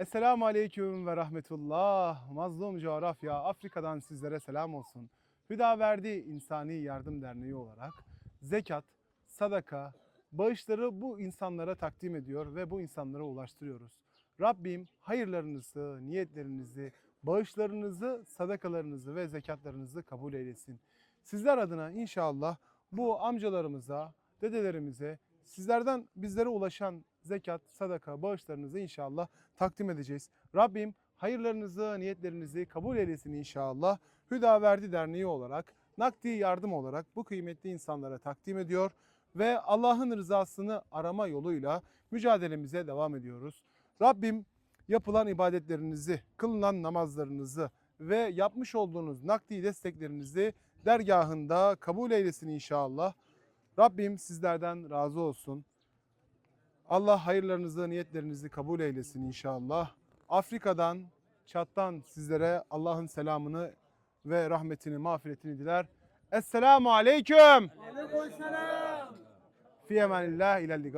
Esselamu Aleyküm ve Rahmetullah. Mazlum coğrafya Afrika'dan sizlere selam olsun. Hüdaverdi İnsani Yardım Derneği olarak zekat, sadaka, bağışları bu insanlara takdim ediyor ve bu insanlara ulaştırıyoruz. Rabbim hayırlarınızı, niyetlerinizi, bağışlarınızı, sadakalarınızı ve zekatlarınızı kabul eylesin. Sizler adına inşallah bu amcalarımıza, dedelerimize, sizlerden bizlere ulaşan zekat, sadaka, bağışlarınızı inşallah takdim edeceğiz. Rabbim hayırlarınızı, niyetlerinizi kabul eylesin inşallah. Hüdaverdi Derneği olarak, nakdi yardım olarak bu kıymetli insanlara takdim ediyor ve Allah'ın rızasını arama yoluyla mücadelemize devam ediyoruz. Rabbim yapılan ibadetlerinizi, kılınan namazlarınızı ve yapmış olduğunuz nakdi desteklerinizi dergahında kabul eylesin inşallah. Rabbim sizlerden razı olsun. Allah hayırlarınızı, niyetlerinizi kabul eylesin inşallah. Afrika'dan, Çat'tan sizlere Allah'ın selamını ve rahmetini, mağfiretini diler. Esselamu aleyküm. Aleykümselam. Fi emanillah ilel.